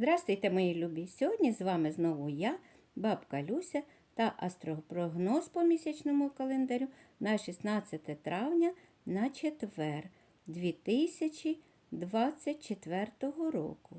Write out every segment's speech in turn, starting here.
Здрастуйте, мої любі! Сьогодні з вами знову я, бабка Люся та астропрогноз по місячному календарю на 16 травня на четвер 2024 року.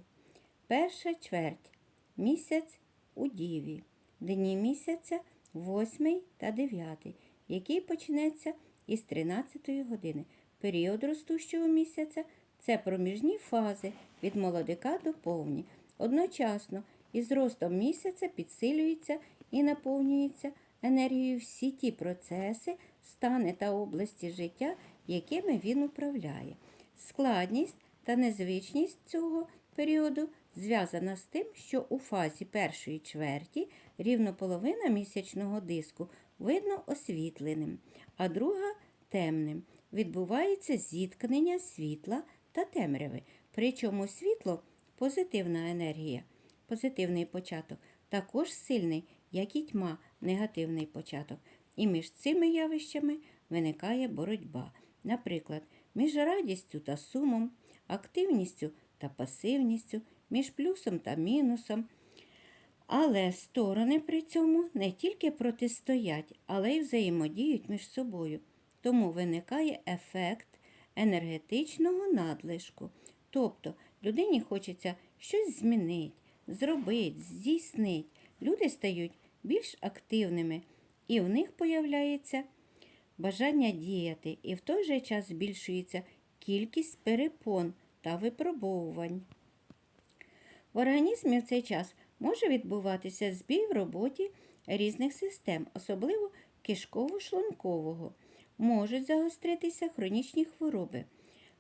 Перша чверть місяць у Діві, дні місяця 8 та 9, який почнеться із 13 години. Період ростущого місяця це проміжні фази від молодика до повні. Одночасно із ростом місяця підсилюється і наповнюється енергією всі ті процеси, стани та області життя, якими він управляє. Складність та незвичність цього періоду зв'язана з тим, що у фазі першої чверті рівно половина місячного диску видно освітленим, а друга темним. Відбувається зіткнення світла та темряви. Причому світло позитивна енергія, позитивний початок, також сильний, як і тьма, негативний початок. І між цими явищами виникає боротьба. Наприклад, між радістю та сумом, активністю та пасивністю, між плюсом та мінусом. Але сторони при цьому не тільки протистоять, але й взаємодіють між собою. Тому виникає ефект енергетичного надлишку. Тобто людині хочеться щось змінити, зробити, здійснити. Люди стають більш активними, і в них появляється бажання діяти, і в той же час збільшується кількість перепон та випробовувань. В організмі в цей час може відбуватися збій в роботі різних систем, особливо кишково-шлункового. Можуть загостритися хронічні хвороби,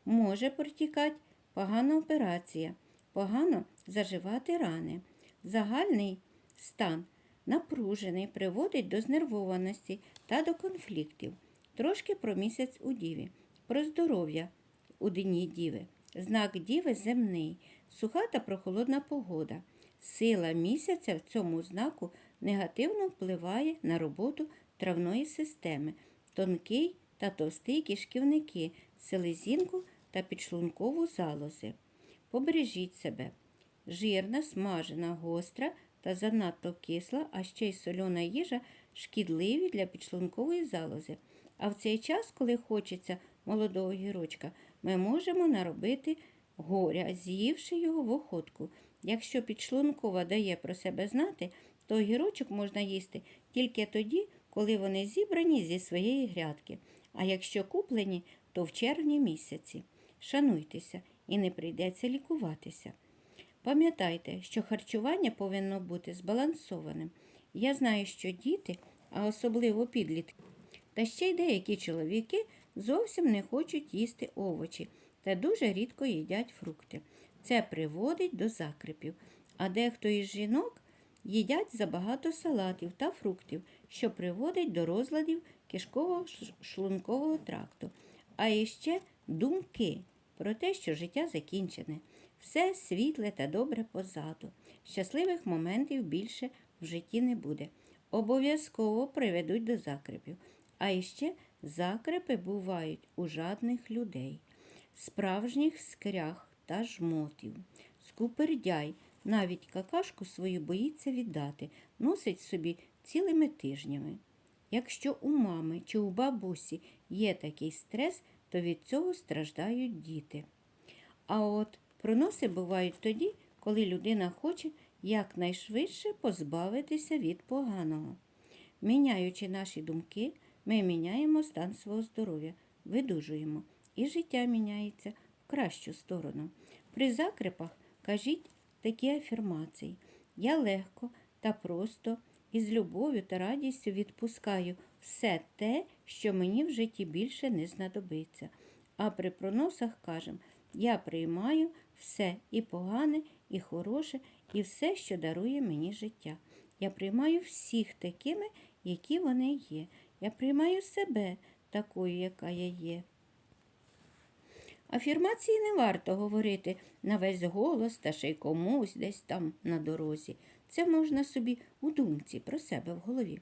може протікати погана операція, погано заживати рани. Загальний стан напружений приводить до знервованості та до конфліктів. Трошки про місяць у діві, про здоров'я у дні діви. Знак діви земний, суха та прохолодна погода. Сила місяця в цьому знаку негативно впливає на роботу травної системи, тонкий та товстий кишківники, селезінку та підшлункову залози. Побережіть себе. Жирна, смажена, гостра та занадто кисла, а ще й сольона їжа шкідливі для підшлункової залози. А в цей час, коли хочеться молодого гірочка, ми можемо наробити горя, з'ївши його в охотку. Якщо підшлункова дає про себе знати, то огірочок можна їсти тільки тоді, коли вони зібрані зі своєї грядки. А якщо куплені, то в червні місяці. Шануйтеся і не прийдеться лікуватися. Пам'ятайте, що харчування повинно бути збалансованим. Я знаю, що діти, а особливо підлітки, та ще й деякі чоловіки зовсім не хочуть їсти овочі та дуже рідко їдять фрукти. Це приводить до закрипів, а дехто із жінок їдять забагато салатів та фруктів, що приводить до розладів кишково-шлункового тракту. А іще думки про те, що життя закінчене, все світле та добре позаду. Щасливих моментів більше в житті не буде. Обов'язково приведуть до закрепів. А іще закрепи бувають у жадних людей, справжніх скрях та жмотів, скупердяй, навіть какашку свою боїться віддати, носить собі цілими тижнями. Якщо у мами чи у бабусі є такий стрес, то від цього страждають діти. А от проноси бувають тоді, коли людина хоче якнайшвидше позбавитися від поганого. Міняючи наші думки, ми міняємо стан свого здоров'я, видужуємо, і життя міняється в кращу сторону. При закрепах кажіть такі афірмації. Я легко та просто і з любов'ю та радістю відпускаю все те, що мені в житті більше не знадобиться. А при проносах кажемо, я приймаю все і погане, і хороше, і все, що дарує мені життя. Я приймаю всіх такими, які вони є. Я приймаю себе такою, яка я є. Афірмації не варто говорити на весь голос та ще й комусь десь там на дорозі. Це можна собі у думці про себе в голові.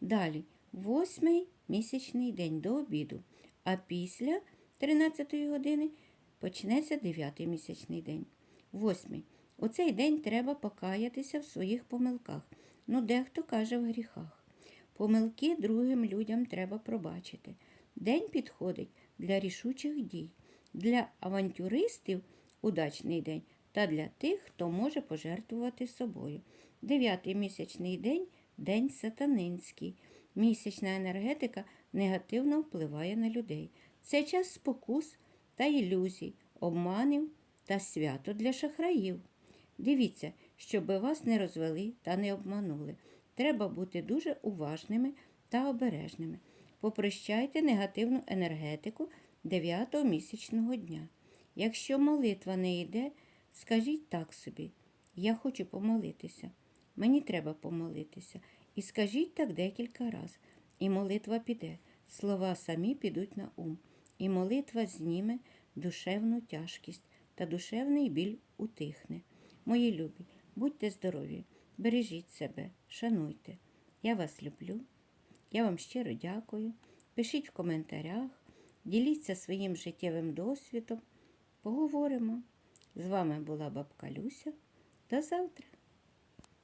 Далі восьмий місячний день до обіду, а після 13 години почнеться дев'ятий місячний день. Восьмий. У цей день треба покаятися в своїх помилках. Ну, дехто каже в гріхах. Помилки другим людям треба пробачити. День підходить для рішучих дій, для авантюристів удачний день та для тих, хто може пожертвувати собою. Дев'ятий місячний день день сатанинський. Місячна енергетика негативно впливає на людей. Це час спокус та ілюзій, обманів та свято для шахраїв. Дивіться, щоби вас не розвели та не обманули. Треба бути дуже уважними та обережними. Попрощайте негативну енергетику 9-го місячного дня. Якщо молитва не йде, скажіть так собі: я хочу помолитися. Мені треба помолитися. І скажіть так декілька разів. І молитва піде. Слова самі підуть на ум. І молитва зніме душевну тяжкість та душевний біль утихне. Мої любі, будьте здорові, бережіть себе, шануйте. Я вас люблю. Я вам щиро дякую. Пишіть в коментарях, діліться своїм життєвим досвідом. Поговоримо. З вами була бабка Люся. До завтра!